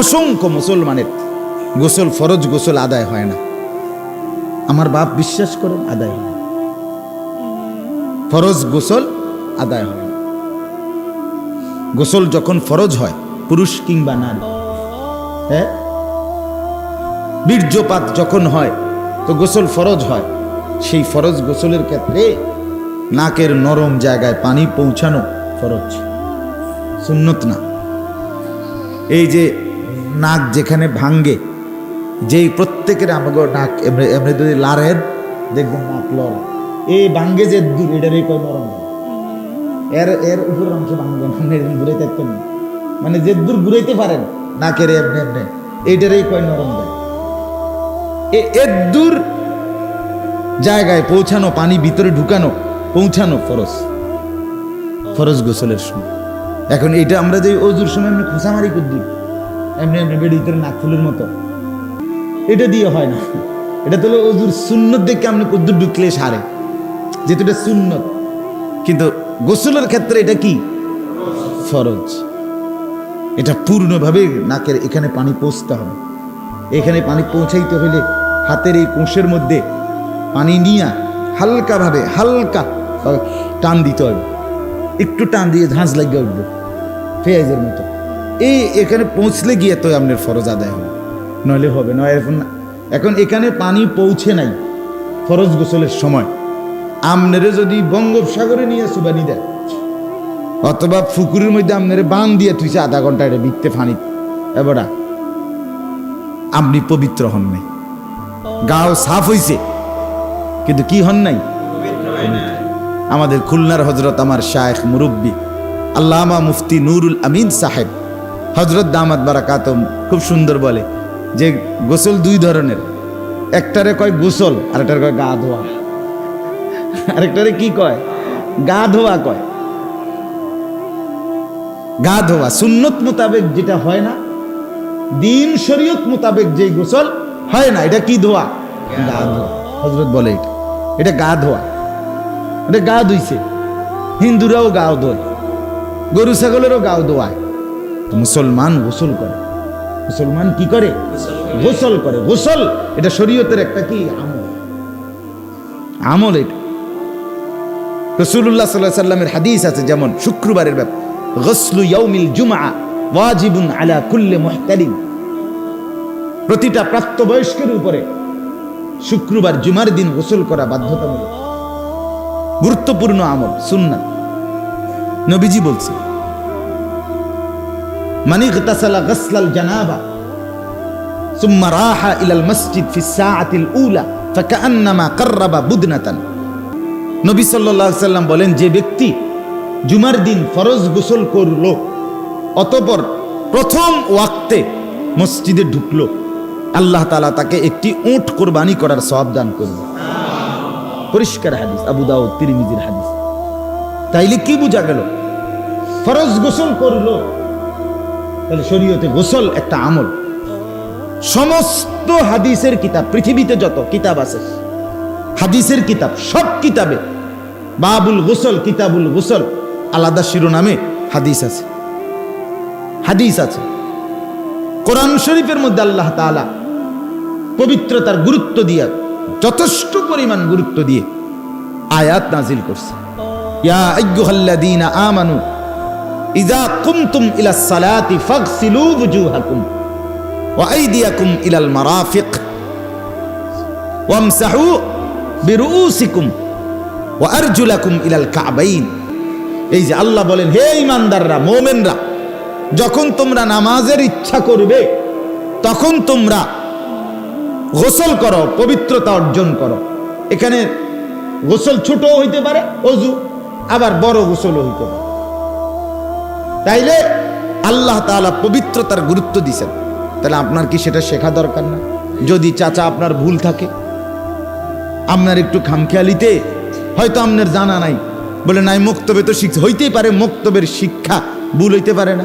অসংখ্য মুসলমানের গোসল, ফরজ গোসল আদায় হয় না। আমার বাপ বিশ্বাস করেন, আদায় হয় ফরজ গোসল আদায় হয় গোসল যখন ফরজ হয়, পুরুষ কিংবা নারী। হ্যাঁ বীর্যপাত যখন হয়, তো গোসল ফরজ হয়। সেই ফরজ গোসলের ক্ষেত্রে নাকের নরম জায়গায় পানি পৌঁছানো ফরজ। সুন্নত না। এই যে নাক যেখানে ভাঙ্গে, যেই প্রত্যেকের আমাকে নাক এমনি এমনি যদি লারেন দেখবেন নাক লড়া এই ভাঙ্গে যে এটারই কয় নরম। এর এর উপর অংশ ভাঙবেন এরকম ঘুরে থাকতেন না। মানে যে দূর ঘুরাইতে পারেন, নাকের এমনি এমনি এইটারই কয় নরম দেয় এর দূর জায়গায় পৌঁছানো, পানি ভিতরে ঢুকানো, পৌঁছানো ফরজ ফরজ গোসলের সময় এখন এটা আমরা যে অজুর সময় এমনি খোঁচামারি করে এমনি এমনি বেড়ে ভিতরে নাক ফুলের মতো। এটা দিয়ে হয় না। এটা তো অজুর সুন্নত দেখে আপনি কদ্দুর ঢুকলে সারে। যেহেতু এটা সুন্নত। কিন্তু গোসলের ক্ষেত্রে এটা কি? ফরজ। এটা পূর্ণভাবে নাকের এখানে পানি পৌঁছতে হবে। এখানে পানি পৌঁছাইতে হলে হাতের এই কোষের মধ্যে পানি নিয়ে হালকাভাবে, হালকা টান দিতে হবে। একটু টান দিয়ে ঝাঁঝ লাগিয়ে উঠবে। পেঁয়াজের মতো। এই এখানে পৌঁছলে গিয়ে তো আপনার ফরজ আদায় হবে। নইলে হবে নয় এখন এখন এখানে পানি পৌঁছে নাই ফরজ গোসলের সময়। আমনেরে যদি বঙ্গোপসাগরে নিয়ে সুবানি দেয়, অথবা পুকুরের মধ্যে আমনেরে বান দিয়ে তুইছে আধা ঘণ্টা এটা বিকতে ফানি এবারা আপনি পবিত্র হন নাই। গাও সাফ হইছে, কিন্তু কি হন নাই? আমাদের খুলনার হজরত আমার শায়েখ মুরব্বী আল্লামা মুফতি নুরুল আমিন সাহেব হজরত দামাত বারাকাতম খুব সুন্দর বলে যে গোসল দুই ধরনের, একটারে কয় গোসল আরেকটারে কয় গা ধোয়া। আরেকটারে কি কয়? গা ধোয়া কয়। গা ধোয়া, সুন্নত মোতাবেক যেটা হয় না, দিন শরীয়ত মোতাবেক যে গোসল হয় না, এটা কি ধোয়া? গা ধোয়া। হজরত বলে এটা। এটা গা ধোয়া। এটা গা ধুইছে। হিন্দুরাও গাও ধোয়। গরু ছাগলেরও গাও ধোয়ায়। তো মুসলমান গোসল করে। মুসলমান কি করে? গোসল করে। গোসল, এটা শরীয়তের একটা কি? আমল। আমল এটা। রসুল্লাহ সাল্লাহ সাল্লামের হাদিস আছে যেমন, শুক্রবারের ব্যাপার। গসলু ইয়াউমিল জুমা ওয়াজিবুন আলা কুল্লে মুহতালিম। প্রতিটা প্রাপ্তবয়স্কের উপরে শুক্রবার, জুমার দিন গোসল করা বাধ্যতামূলক। গুরুত্বপূর্ণ আমল, সুন্নাত। নবীজি বলছে মানি গতাসালা গসলাল জানাবা ثم راح إلى المسجد في الساعة الأولى فكأنما قرب بدنة নবী সাল্লাল্লাহু আলাইহি সাল্লাম বলেন যে ব্যক্তি জুমার দিন ফরজ গোসল করলো অতপর প্রথম ওয়াক্তে মসজিদে ঢুকলো আল্লাহ তাআলা তাকে একটি উট কোরবানি করার সওয়াব দান করবে পরিষ্কার হাদিস আবু দাউদ তিরমিজির হাদিস তাইলে কি বোঝা গেল ফরজ গোসল করলো তাহলে শরীয়তে গোসল একটা আমল। সমস্ত হাদিসের কিতাব, পৃথিবীতে যত কিতাব আছে, হাদিসের কিতাব, সব কিতাবে বাবুল গোসল, কিতাবুল গোসল, আলাদা শিরোনামে হাদিস আছে। হাদিস আছে। কোরআন শরীফের মধ্যে আল্লাহ তাআলা পবিত্রতার গুরুত্ব দিয়ে, যথেষ্ট পরিমাণ গুরুত্ব দিয়ে আয়াত নাজিল করছে। ইয়া আইয়ুহাল্লাযীনা আমানু ইযা কুমতুম ইলাস সালাতি ফাগসিলু ওয়ুজুহাকুম ওয়া আইদিয়াকুম ইলাল মারাফিক। ওয়ামসাহু বিরুউসিকুম ওয়া আরজুলাকুম ইলাল কাবাইন। এই যে আল্লাহ বলেন, হে ইমানদাররা মোমেনরা, যখন তোমরা নামাজের ইচ্ছা করবে, তখন তোমরা গোসল করো, পবিত্রতা অর্জন করো। এখানে গোসল ছোট হইতে পারে, অজু, আবার বড় গোসলও হইতে পারে। তাইলে আল্লাহ তালা পবিত্রতার গুরুত্ব দিছেন। তাহলে আপনার কি সেটা শেখা দরকার না? যদি চাচা আপনার ভুল থাকে, আপনার একটু খামখেয়ালিতে, হয়তো আপনার জানা নাই। বলে, নাই, মুক্তবে তো শিখছে হইতেই পারে, মুক্তবের শিক্ষা ভুল হইতে পারে না।